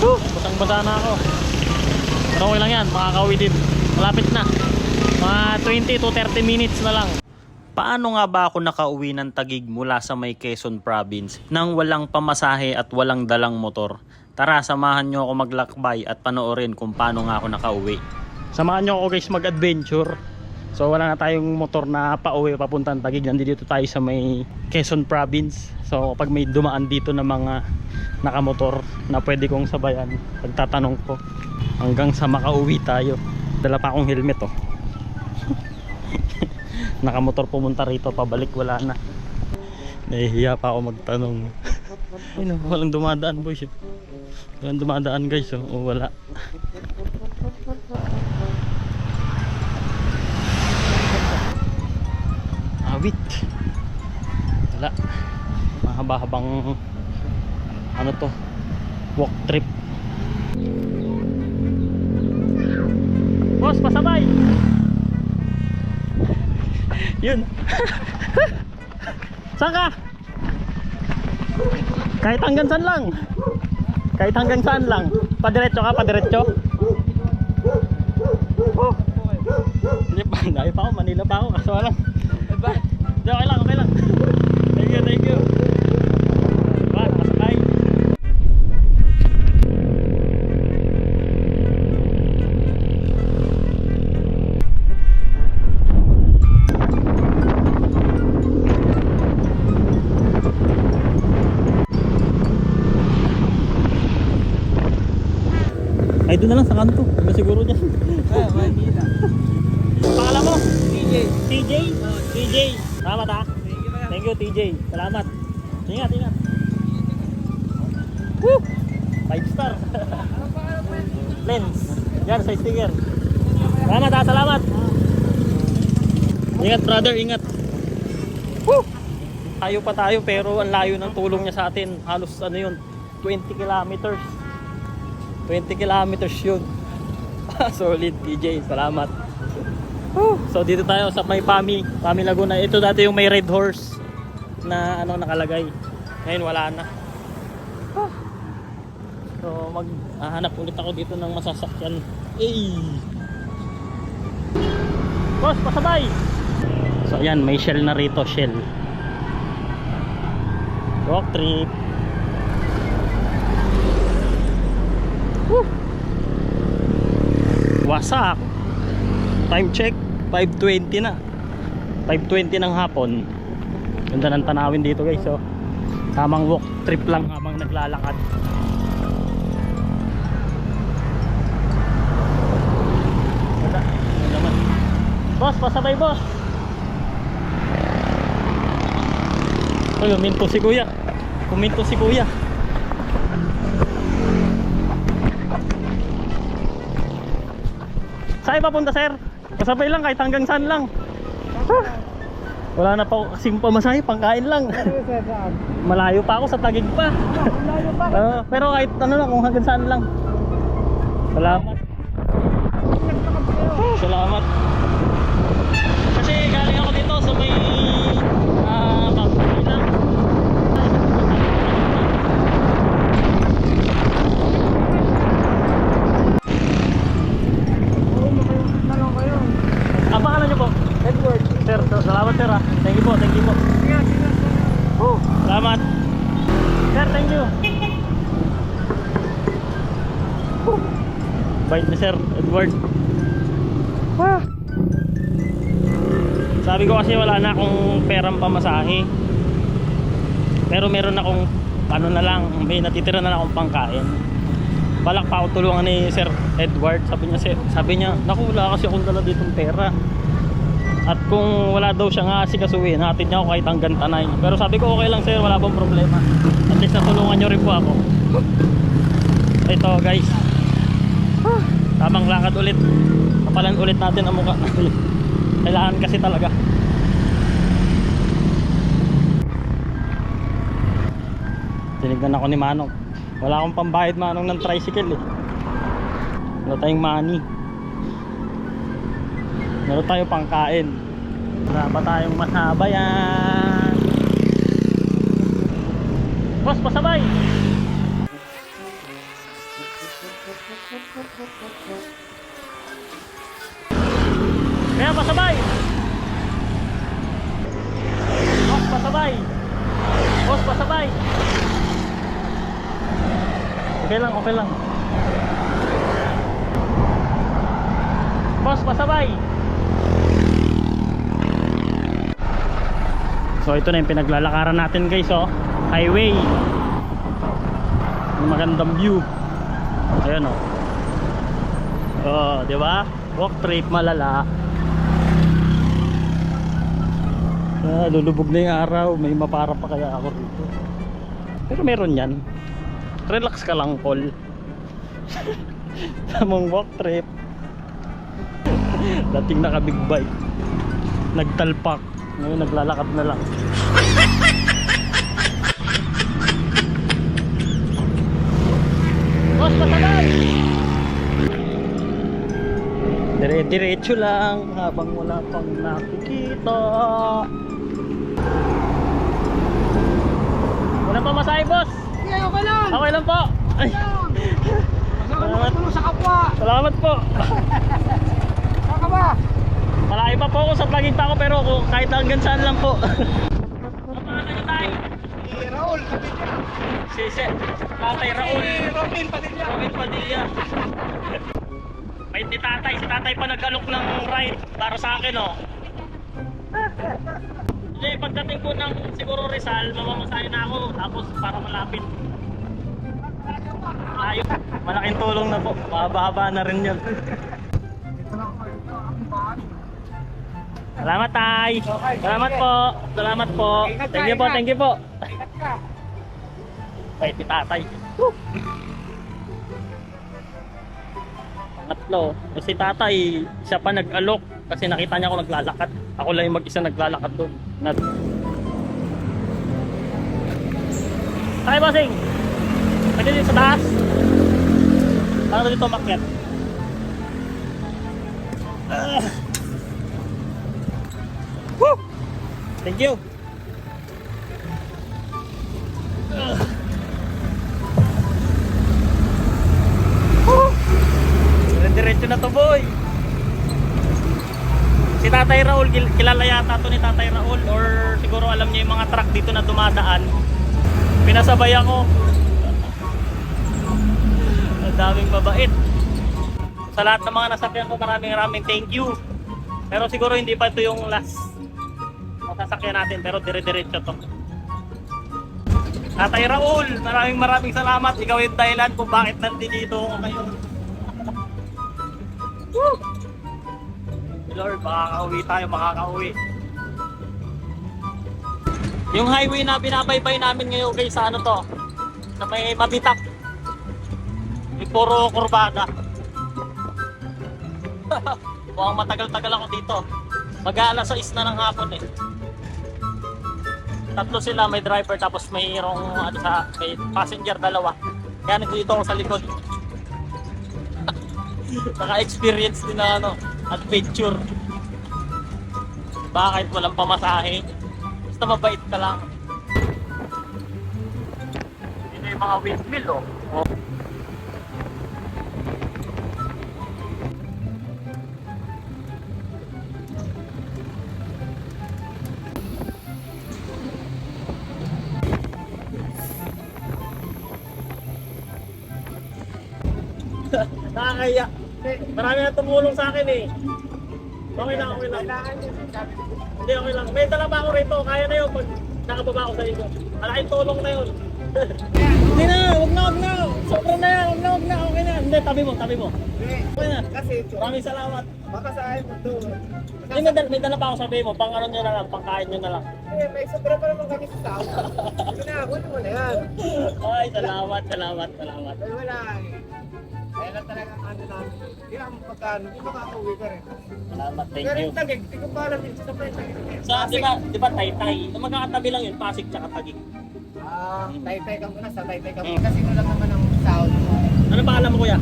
Whew, basang-basa na ako. Pero okay lang yan, makakauwi din. Malapit na. Mga 20 to 30 minutes na lang. Paano nga ba ako nakauwi ng Tagig mula sa may Quezon Province nang walang pamasahe at walang dalang motor? Tara, samahan nyo ako maglakbay at panoorin kung paano nga ako nakauwi. Samahan nyo ako guys mag-adventure. So wala na tayong motor na pauwi papuntang Tagig. Nandito tayo sa may Quezon Province. So kapag may dumaan dito na mga nakamotor na pwede kong sabayan, pagtatanong ko hanggang sa makauwi tayo. Dala pa akong helmet oh. Nakamotor pumunta rito, pabalik wala na. Nahihiya pa ako magtanong. Ayun oh, walang dumadaan boys. oh. Walang dumadaan guys oh. Wala. Awit. Wala. Mahaba-habang ano to? Walk trip. Boss, pasabay! Yun. Saan ka? Kahit hanggang saan lang. Kahit hanggang saan lang. Padiretso ka, padiretso. Oh. Hindi pa, dahil pa ako, Manila pa ako. Kaso lang. Hindi, okay lang, okay lang. Thank you, thank you. Diba, nakasakay. Ay, doon na lang sa kanto. Ano siguro dyan? Ah, Manila. Pangalan mo? DJ. TJ? TJ. Salamat ha. Thank you, TJ. Salamat. Ingat, ingat. Woo! Five star. Lens. Yan sa sticker. Salamat ha, salamat. Ingat brother, ingat. Woo! Tayo pa tayo pero ang layo ng tulong niya sa atin. Halos ano yun, 20 kilometers. 20 kilometers yun. Solid TJ, salamat. Woo! So dito tayo sa may Pami, Pami Laguna. Ito dati yung may red horse na ano nakalagay. Ngayon wala na. So maghahanap ulit ako dito ng masasakyan. Ay! Boss, pasabay! So ayan, may shell na rito, shell. Rock trip. Woo! Wasak! Time check, 5.20 na. 5.20 ng hapon. Ganda ng tanawin dito guys. So, tamang walk trip lang habang naglalakad. Boss, pasabay boss. Uy, si kuya. Uminto si kuya. Saan papunta sir? Pasabay lang kahit hanggang saan lang. Wala na pa kasing pamasahe, pangkain lang. Malayo pa ako sa tagig pa. Ah, pero kahit ano lang, kung hanggang saan lang. Salamat. Salamat. Kasi galing ako dito sa may ah, Bangkay lang. Tanong kayo. Ang pangalan niyo po? Edward. Sir, salamat sir ah. Thank you po, thank you po. Ingat, ingat. Oh, salamat. Sir, thank you. Oh, Bait ni Sir Edward. Ah. Sabi ko kasi wala na akong perang pamasahe. Pero meron akong ano na lang, may natitira na lang akong pangkain. Balak pa ako tulungan ni Sir Edward. Sabi niya, "Sir- sabi niya, naku wala kasi akong dala ditong pera. At kung wala daw siya nga asikasuhin, hatid niya ako kahit hanggang tanay. Pero sabi ko okay lang sir, wala pong problema. At least natulungan niyo rin po ako. Ito guys. Tamang lakad ulit. Kapalan ulit natin ang mukha. Kailangan kasi talaga. Tinignan ako ni Manong. Wala akong pambayad Manong ng tricycle eh. Wala tayong money. Meron tayo pangkain. Wala pa tayong masabayan. Boss, pasabay! Okay lang, okay lang. Boss, pasabay! So ito na yung pinaglalakaran natin guys oh. Highway. Yung magandang view. Ayan oh. Oh, di ba? Walk trip malala. Ah, lulubog na yung araw. May mapara pa kaya ako rito. Pero meron yan. Relax ka lang, Paul. Tamang walk trip. Dating naka big bike. Nagtalpak. Ngayon naglalakad na lang. Boss, patagay! Dire-diretso lang habang wala pang nakikita. Wala pa masahe, boss. Okay lang. Okay lang po. Ay, Salamat mo sa kapwa. salamat po. Saan ka ba? Malaki pa po ako sa vlogging pa ako pero kahit hanggang saan lang po. Ang pangalan niyo, tay? Si Raul, kapit niya. Si, si, tatay Raul. Si Robin Padilla. Robin Padilla. May si tatay, si tatay pa nag-alok ng ride para sa akin oh. Hindi, pagdating ko ng siguro Rizal, mamamasahin na ako tapos para malapit. Ayos, malaking tulong na po. Mahaba-haba na rin yun. Salamat tay. Salamat po. Salamat po. Thank you po, thank you po. Wait, si tatay. Pangatlo. Si tatay, siya pa nag-alok kasi nakita niya ako naglalakad. Ako lang yung mag-isa naglalakad doon. Na... Tay, bossing! Pwede dito sa taas? Paano dito makyat? Ah. Woo! Thank you! Diretso na to. Si Tatay Raul, kil- kilala yata to ni Tatay Raul or siguro alam niya yung mga truck dito na dumadaan. Pinasabay ako. Daming mabait. Sa lahat ng mga nasakyan ko, maraming maraming thank you. Pero siguro hindi pa ito yung last masasakyan natin pero dire-diretso to. Tatay Raul, maraming maraming salamat. Ikaw yung dahilan kung bakit nandito ako ngayon. Woo! Lord, makakauwi tayo, makakauwi. Yung highway na binabaybay namin ngayon guys sa ano to? Sa may mabitak. Puro kurbada. Mukhang matagal-tagal ako dito. Mag-aalas 6 na ng hapon eh. Tatlo sila, may driver tapos mayroong ano sa may passenger dalawa. Kaya nandito ako sa likod. Naka-experience din na ano, adventure. Bakit walang pamasahe? Basta mabait ka lang. Yun yung mga windmill oh. oh. Nakakaya. Marami na tumulong sa akin eh. Okay lang, okay lang. Hindi, okay lang. May dala pa ako rito. Kaya na yun pag nakababa ako sa inyo. Malaking tulong na yun. Hindi na, huwag na, huwag na. Sobra na yan, huwag na, huwag na. Okay na. Hindi, tabi mo, tabi mo. Okay na. Kasi, Maraming salamat. baka sa ayaw mo to. Hindi, may, may dala pa ako sabi mo. Pang ano nyo na lang, pang kain nyo na lang. Eh, may sobra pa naman kami sa tao. Ito na, kunin mo na yan. Ay, salamat, salamat, salamat. Ay, wala Kaya lang talaga ano namin. Hindi lang pagkano, hindi makakauwi ka rin. Salamat, thank Pero you. yung tagig, hindi ko pa alam yung sa friend tagig. Sa, di ba, di ba, tay-tay? Ang magkakatabi lang yun, Pasig tsaka Tagig. Ah, taytay ka muna sa taytay ka Mm. muna. Kasi mo lang naman ang sound mo. Ano pa alam mo, kuya?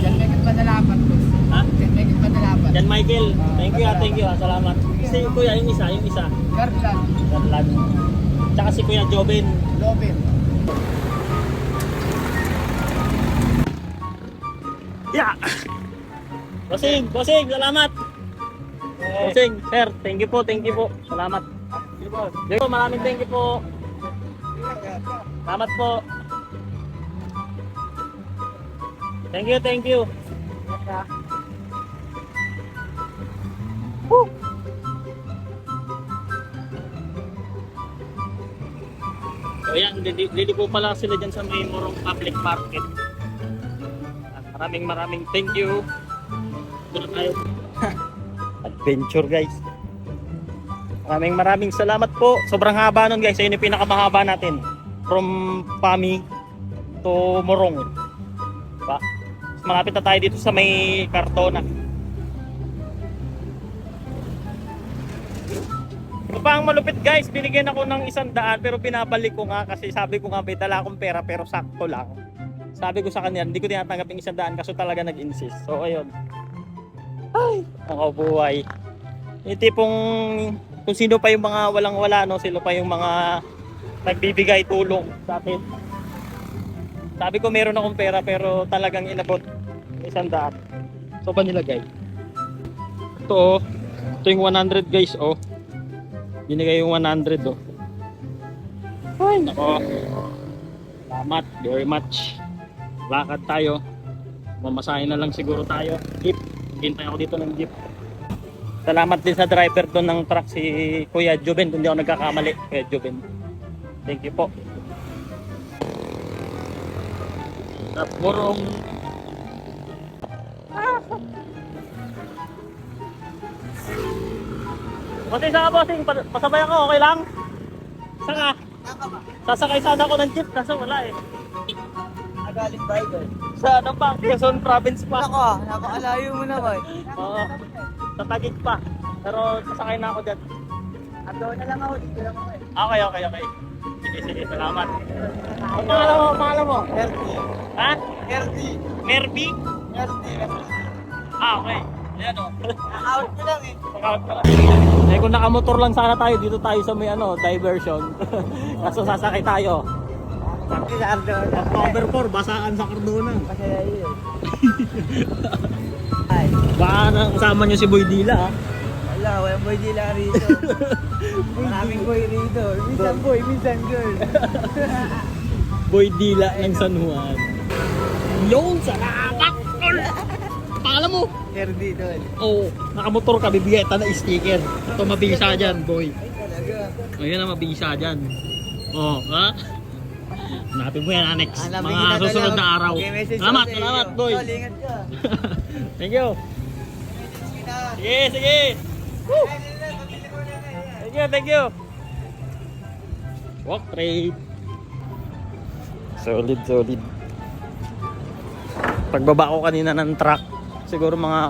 Yan megit pa nalapat, boss. Ha? Yan megit pa nalapat. Jan Michael. Thank you, ah, thank you, ah. Salamat. Si kuya, yung isa, yung isa. Garland, Garland. Tsaka si Kuya Jobin. Lovin. Yeah! Bossing, bossing, salamat! Bossing, sir, thank you po, thank you po. Salamat. Yo, maraming thank you po. Salamat po. Thank you, thank you. Woo! So yan, lili- liliko pala sila dyan sa may Morong Public Market. Maraming maraming thank you. Adventure guys. Maraming maraming salamat po. Sobrang haba nun guys. Ayun yung pinakamahaba natin. From Pami to Morong. Diba? Malapit na tayo dito sa may Cartona. Ito pa ang malupit guys, binigyan ako ng isang daan pero binabalik ko nga kasi sabi ko nga may dala akong pera pero sakto lang. Sabi ko sa kanya, hindi ko tinatanggap yung isang daan kasi talaga nag-insist. So ayun. Ay, mga buhay. Yung tipong kung sino pa yung mga walang wala no, sila pa yung mga nagbibigay tulong sa atin. Sabi ko meron akong pera pero talagang inabot isang daan. So pa nilagay. Ito oh. Ito yung 100 guys oh. Binigay yung 100 oh. Ay, nako. Salamat very much. Lakad tayo. Mamasahin na lang siguro tayo. Jeep. Hintay ako dito ng jeep. Salamat din sa driver doon ng truck si Kuya Joven. Kung di ako nagkakamali. Kuya Joven. Thank you po. At murong Bossing, saan ka bossing? Pa- Pasabay ako, okay lang? Saan ka? Sasakay sana ako ng jeep, kaso wala eh. Nagaling ba ito? Sa ano pa, Quezon Province pa. Nako, napakalayo mo naman. Oo. Sa Taguig pa. Pero sasakay na ako dyan. Ando na lang ako, dito lang ako eh. Okay, okay, okay. Sige, sige, salamat. Ang pangalan mo, ang pangalan mo? Erdi. Ha? Erdi. Merby? Erdi. Ah, okay. Ayan o. Out ko lang eh. Eh kung nakamotor lang sana tayo, dito tayo sa may ano, diversion. Kaso sasakay tayo. Sa Ardo? October 4, basaan sa Cardona. Masaya yun. Ay, Baka na kasama nyo si Boy Dila ah. wala, walang boy dila rito. Maraming boy rito. Minsan boy, minsan girl. Boy Dila ng San Juan. Yun, salamat! Pangalan mo? Erdi doon. Oo, oh, nakamotor ka, bibigay ito na sticker. Ito mabisa dyan, boy. Ay, talaga. Ayan na mabisa dyan. Oh, ha? Hanapin mo yan, Anex. Hanapin Mga kita susunod talaga. na araw. Okay, message Salamat, ako sa salamat, iyo. boy. Tol, ingat ka. Thank you. Message kita. Sige, sige. Woo! Ay, nila, pabili mo na na yan. Thank you, thank you. Walk trade. Solid, solid. Pagbaba ko kanina ng truck, siguro mga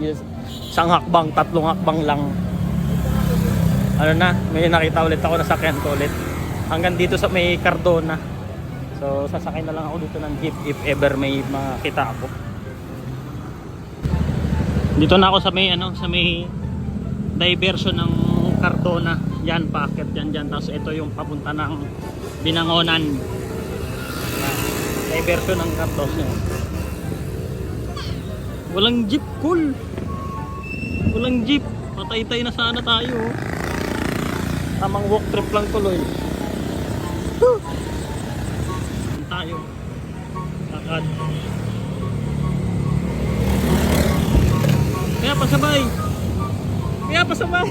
yes, isang hakbang, tatlong hakbang lang. Ano na, may nakita ulit ako, nasakyan ko ulit. Hanggang dito sa may Cardona. So, sasakay na lang ako dito ng jeep if ever may makita ako. Dito na ako sa may ano, sa may diversion ng Cardona. Yan, packet yan dyan. Tapos ito yung papunta ng Binangonan. Diversion ng Cardona. Walang jeep, cool. Walang jeep. Patay-tay na sana tayo. Tamang walk trip lang tuloy. Whew. Tayo. Lakad. Kaya pasabay. Kaya pasabay.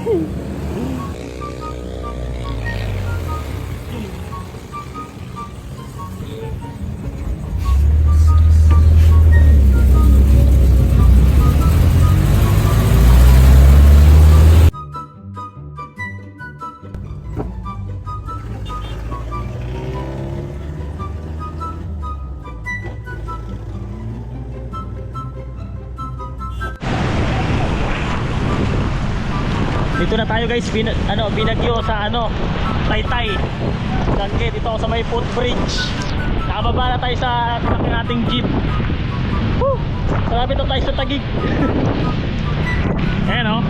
Dito na tayo guys, bin ano, binagyo sa ano, Taytay. Danke, dito ako sa may footbridge. Nakababa na tayo sa aking ating jeep. Woo! Malapit tayo sa Tagig. Ayan. Oh.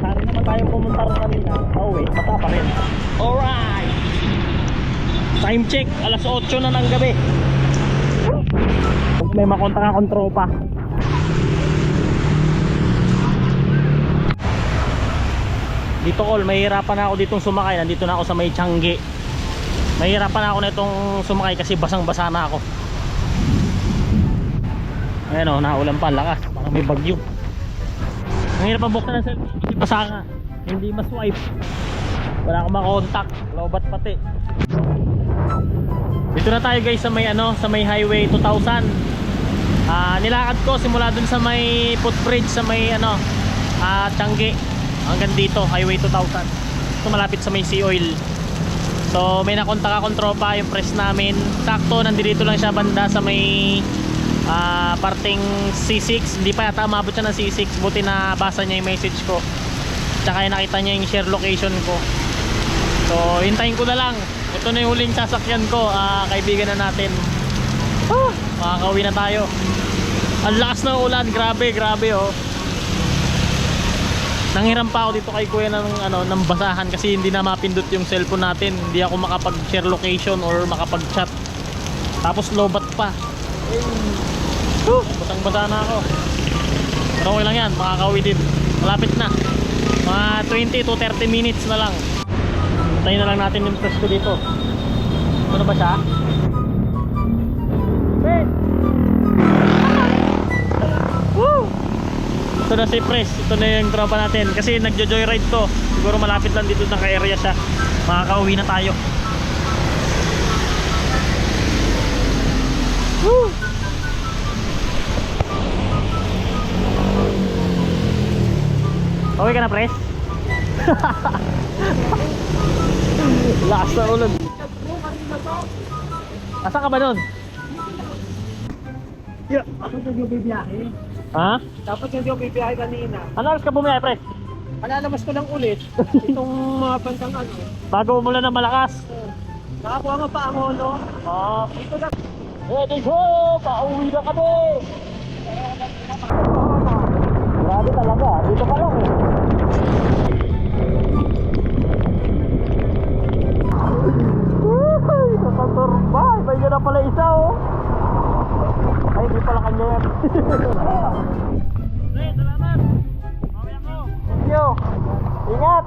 Saan naman tayo pumunta rin kanina? Oh wait, bata pa rin. Alright! Time check, alas 8 na ng gabi. May makontak akong tropa. Dito all, mahirapan na ako ditong sumakay. Nandito na ako sa may Changi. Mahirapan na ako na itong sumakay kasi basang-basa na ako. Ayan o, naulan pa, lakas. Parang may bagyo. Ang hirap ang buksan ng cellphone kasi basa nga. Hindi ma-swipe. Wala akong makontak. Lobat pati. Dito na tayo guys sa may ano, sa may highway 2000. Ah, nilakad ko simula dun sa may footbridge sa may ano, ah Changi hanggang dito, highway 2000. Ito malapit sa may sea oil. So may nakontak akong tropa yung press namin. Sakto nandito lang siya banda sa may ah, parting C6. Hindi pa yata umabot siya ng C6. Buti na basa niya yung message ko. Tsaka yung nakita niya yung share location ko. So hintayin ko na lang. Ito na yung huling sasakyan ko. Ah, kaibigan na natin. Ah, makakauwi na tayo. Ang lakas ng ulan. Grabe, grabe oh. Nanghiram pa ako dito kay kuya ng ano ng basahan kasi hindi na mapindot yung cellphone natin. Hindi ako makapag-share location or makapag-chat. Tapos lobat pa. Whew, basang-basa na ako. Pero okay lang yan, makakauwi din. Malapit na. Mga 20 to 30 minutes na lang. Hintayin na lang natin yung press ko dito. Ano ba siya? Ito na si Pres. Ito na yung tropa natin. Kasi nagjo-joyride to. Siguro malapit lang dito ng ka-area siya. Makakauwi na tayo. Woo! Okay ka na, Pres? Lakas na ulan. Asa ka ba nun? Yeah. Hindi ako bibiyahe. Ha? Dapat hindi ako bibiyahe kanina. Ano oras ka bumiyay, Pres? Alalamas ko lang ulit itong mga bandang ano. Bago umulan ng malakas. Nakakuha nga pa ako, no? Ah, Ito na. ready go! Pauwi na kami! Grabe talaga. Dito ka lang eh. Ay, nataturba. Iba yun na pala isa oh. Ay, di pala kanya yan. Pre, salamat. Mamaya ko. You. Ingat.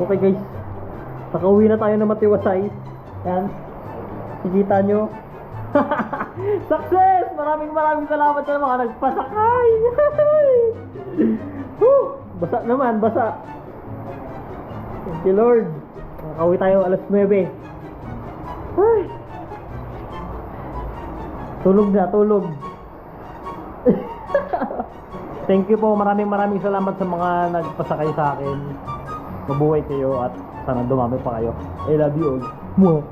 okay guys. Nakauwi na tayo ng matiwasay. Yan. Kikita nyo. Success! Maraming maraming salamat sa mga nagpasakay. Woo! Basa naman, basa. Thank you Lord. Nakauwi tayo alas 9. Ay. Tulog na, tulog. Thank you po. Maraming maraming salamat sa mga nagpasakay sa akin. Mabuhay kayo at sana dumami pa kayo. I love you all. Mwah.